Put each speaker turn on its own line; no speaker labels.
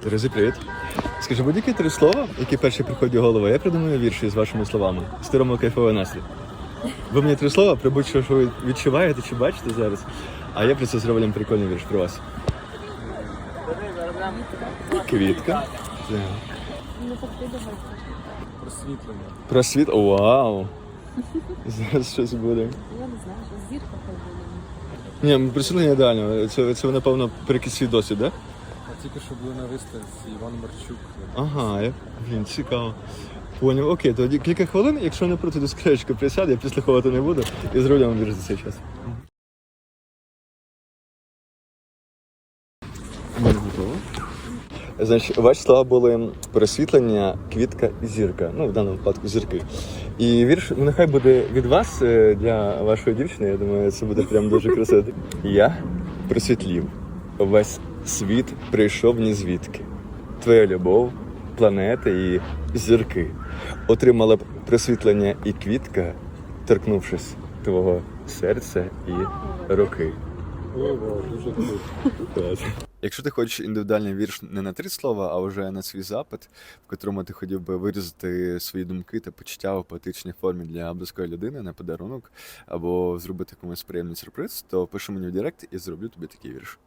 Терези, привіт. Скажи, будь-які три слова, які перші приходять в голову, я придумаю вірші з вашими словами. Стирамо кайфовий настрій. Ви мені три слова, про будь-що, що ви відчуваєте чи бачите зараз. А я про це зроблю прикольний вірш про вас. Квітка.
Просвітлення.
Про світ. Вау! Зараз щось буде.
Я не знаю, що зірка буде.
Ні, присилення ідеально. Це, це напевно, якийсь свій досвід, так? Да?
Тільки що були на виставці Іван Марчук.
Ага, блін, цікаво. Поняв, окей, тоді кілька хвилин, якщо не проти до скречки присяду, я підслуховувати не буду і зроблю вам вірш за цей час. Ми готово. Значить, ваші слова були просвітлення, квітка і зірка. Ну, в даному випадку зірки. І вірш, ну нехай буде від вас е, для вашої дівчини. Я думаю, це буде прям дуже красиво. Я просвітлів. Весь світ прийшов ні звідки. Твоя любов, планети і зірки. Отримала б просвітлення і квітка, торкнувшись твого серця і руки. Якщо ти хочеш індивідуальний вірш не на три слова, а вже на свій запит, в котрому ти хотів би виразити свої думки та почуття у поетичній формі для близької людини на подарунок або зробити комусь приємний сюрприз, то пиши мені в Директ і зроблю тобі такий вірш.